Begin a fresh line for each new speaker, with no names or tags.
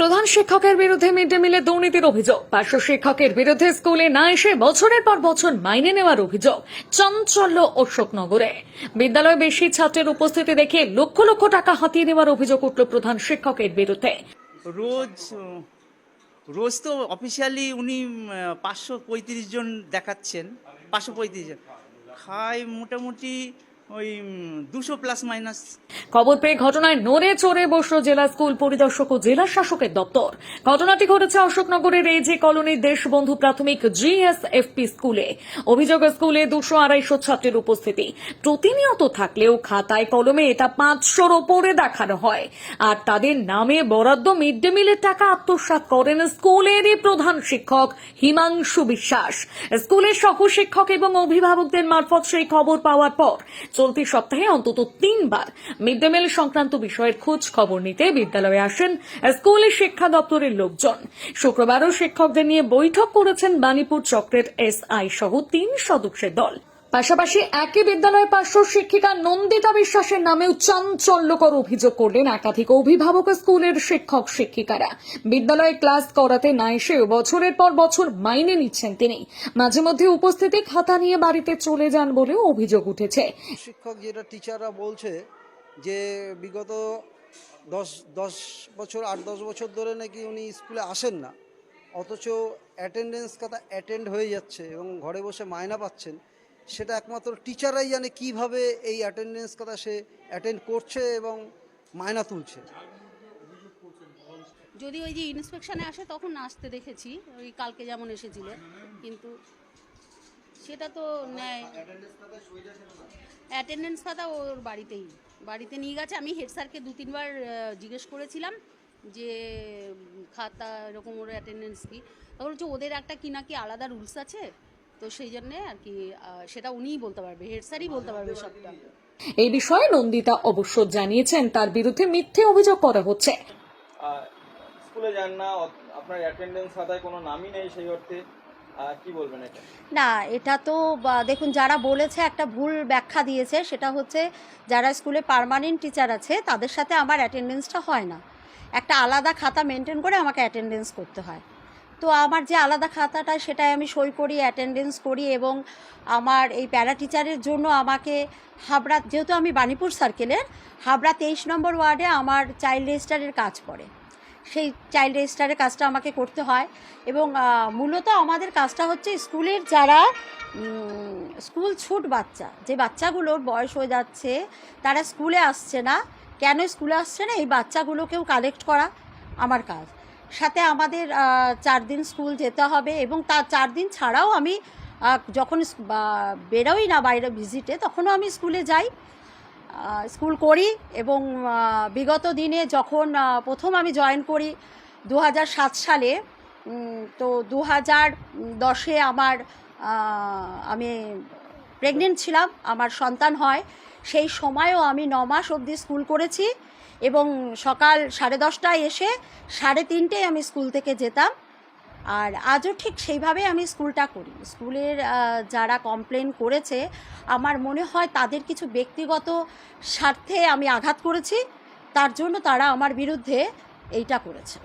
প্রধান শিক্ষকের বিরুদ্ধে মিড ডে মিলে দুর্নীতির অভিযোগ। পার্শ্ব শিক্ষকের বিরুদ্ধে স্কুলে না এসে বছরের পর বছর মাইনে নেওয়ার অভিযোগ চঞ্চল্য অশোকনগরে। বিদ্যালয়ে বেশি ছাত্রের উপস্থিতি দেখে লক্ষ লক্ষ টাকা হাতিয়ে নেওয়ার অভিযোগ উঠল প্রধান শিক্ষকের বিরুদ্ধে।
রোজ রোজ তো অফিসিয়ালি উনি পাঁচশো পঁয়ত্রিশ জন দেখাচ্ছেন, পাঁচশো পঁয়ত্রিশ জন। খায় মোটামুটি ওই দুশো প্লাস মাইনাস
খবর পেয়ে ঘটনায় নড়ে চড়ে বসল জেলা স্কুল পরিদর্শক ও জেলা শাসকের দপ্তর। ঘটনাটি ঘটেছে অশোকনগরের এই যে কলোনির দেশবন্ধু প্রাথমিক জিএসএফপি স্কুলে। অভিযোগ, স্কুলে দুশো আড়াইশো ছাত্রের উপস্থিতি। প্রতিনিয়ত থাকলেও খাতায় কলমে এটা পাঁচশোর ওপরে দেখানো হয়। আর তাদের নামে বরাদ্দ মিড ডে মিলের টাকা আত্মসাৎ করেন স্কুলেরই প্রধান শিক্ষক হিমাংশু বিশ্বাস। স্কুলের সহ শিক্ষক এবং অভিভাবকদের মারফত সেই খবর পাওয়ার পর চলতি সপ্তাহে অন্তত তিনবার মিড ডে মিল সংক্রান্ত বিষয়ের খোঁজ খবর নিতে বিদ্যালয়ে আসেন স্কুলের শিক্ষা দপ্তরের লোকজন। শুক্রবারও শিক্ষকদের নিয়ে বৈঠক করেছেন বাণীপুর চক্রের এসআই সহ তিন সদস্যের দল। পাশাপাশি একই বিদ্যালয়ে পার্শ্ব শিক্ষিকা নন্দিতা বিশ্বাসের নামেও চাঞ্চল্যকর অভিযোগ করলেন একাধিক অভিভাবক স্কুলের শিক্ষক শিক্ষিকারা। বিদ্যালয়ে ক্লাস করাতে না এসেও বছরের পর বছর মাইনে নিচ্ছেন তিনি। মাঝে মধ্যে উপস্থিতি খাতা নিয়ে বাড়িতে চলে যান বলেও অভিযোগ উঠেছে।
শিক্ষক যেটা টিচাররা বলছে যে বিগত দশ দশ বছর, আট, দশ বছর ধরে নাকি উনি স্কুলে আসেন না। অথচ অ্যাটেন্ডেন্স কথা অ্যাটেন্ড হয়ে যাচ্ছে এবং ঘরে বসে মায়না পাচ্ছেন। সেটা একমাত্র টিচাররাই জানে কীভাবে এই অ্যাটেন্ডেন্স কথা সে অ্যাটেন্ড করছে এবং মায়না তুলছে।
যদি ওই যে ইন্সপেকশনে আসে, তখন আসতে দেখেছি। ওই কালকে যেমন এসেছিলেন কিন্তু সেটা তো নেয় অ্যাটেন্ডেন্স খাতা ওর বাড়িতেই। বাড়িতে নিয়ে গেছে। আমি হেড স্যারকে দু, তিনবার জিজ্ঞেস করেছিলাম যে খাতা এরকম ওর অ্যাটেন্ডেন্স কি। তখন হচ্ছে ওদের একটা কি নাকি আলাদা রুলস আছে? তো সেই জন্যে আর কি সেটা উনিই বলতে পারবে হেড স্যারই বলতে পারবে সবটা।
এই বিষয়ে নন্দিতা অবশ্য জানিয়েছেন তার বিরুদ্ধে মিথ্যে অভিযোগ করা হচ্ছে।
স্কুলে যান না আপনার অ্যাটেন্ডেন্স খাতায় কোনো নামই নেই সেই অর্থে কি বলবেন এটা?
না এটা তো দেখুন যারা বলেছে একটা ভুল ব্যাখ্যা দিয়েছে সেটা হচ্ছে যারা স্কুলে পার্মানেন্ট টিচার আছে তাদের সাথে আমার অ্যাটেন্ডেন্সটা হয় না। একটা আলাদা খাতা মেনটেন করে আমাকে অ্যাটেন্ডেন্স করতে হয়। তো আমার যে আলাদা খাতাটা সেটাই আমি সই করি অ্যাটেন্ডেন্স করি এবং আমার এই প্যারা টিচারের জন্য আমাকে হাবড়া, যেহেতু আমি বাণীপুর সার্কেলের হাবড়া তেইশ নম্বর ওয়ার্ডে আমার চাইল্ড রেজিস্টারের কাজ পড়ে। সেই চাইল্ড রেজিস্টারের কাজটা আমাকে করতে হয় এবং মূলত আমাদের কাজটা হচ্ছে স্কুলের যারা স্কুল ছুট বাচ্চা, যে বাচ্চাগুলোর বয়স হয়ে যাচ্ছে, তারা স্কুলে আসছে না। কেন স্কুলে আসছে না? এই বাচ্চাগুলোকেও কালেক্ট করা আমার কাজ। সাথে আমাদের চার দিন স্কুল যেতে হবে এবং তার চার দিন ছাড়াও আমি যখন বেরোই না বাইরে ভিজিটে, তখনও আমি স্কুলে যাই স্কুল করি এবং বিগত দিনে যখন প্রথম আমি জয়েন করি দু সালে তো দু হাজার দশে আমার আমি প্রেগনেন্ট ছিলাম, আমার সন্তান হয় সেই সময়ও আমি ন মাস অবধি স্কুল করেছি এবং সকাল সাড়ে দশটায় এসে সাড়ে তিনটেয় আমি স্কুল থেকে যেতাম। আর আজও ঠিক সেইভাবে আমি স্কুলটা করি। স্কুলের যারা কমপ্লেন করেছে, আমার মনে হয় তাদের কিছু ব্যক্তিগত স্বার্থে আমি আঘাত করেছি, তার জন্য তারা আমার বিরুদ্ধে এইটা করেছে।